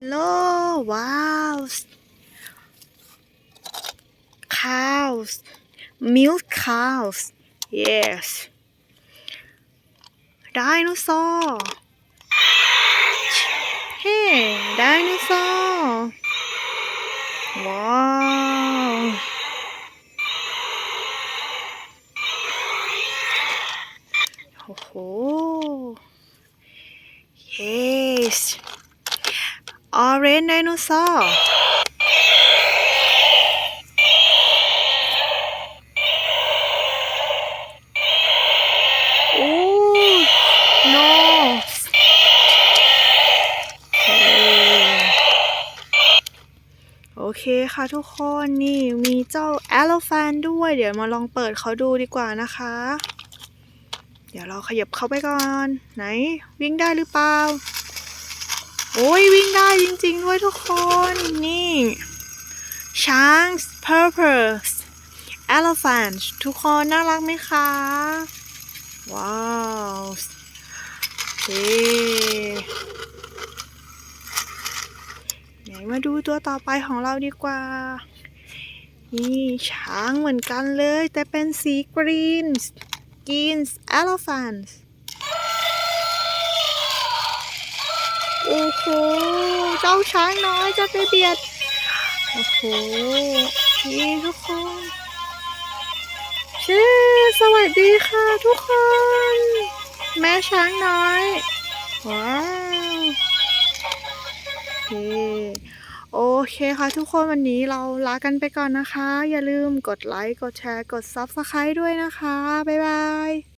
Hello, wow. Cows. Milk cows. Yes. Dinosaur. Hey, dinosaur. Wow. Oh. Yes. Orange dinosaur. Oh, no. โอเคค่ะทุกคนนี่มีเจ้า elephant ด้วย เดี๋ยวมาลองเปิดเขาดูดีกว่านะคะ เดี๋ยวเราขยับเขาไปก่อน ไหน วิ่งได้หรือเปล่า โอ้ยวิ่งได้จริงๆด้วยทุกคนนี่ Sharks Purpose Elephant ทุกคนน่ารักไหมคะ ว้าวเฮ้ไหนมาดูตัวต่อไปของเราดีกว่า นี่ช้างเหมือนกันเลย แต่เป็นสีกรีนกรีน elephant โอ้โห เจ้าช้างน้อยจะไปเบียด โอ้โห นี่ทุกคนเช่สวัสดีค่ะทุกคน แม่ช้างน้อย ว้าวโอเคโอเคค่ะทุกคนวันนี้เราลากันไปก่อนนะคะ อย่าลืมกดไลค์ กดแชร์ กด Subscribe ด้วยนะคะ บ๊ายบาย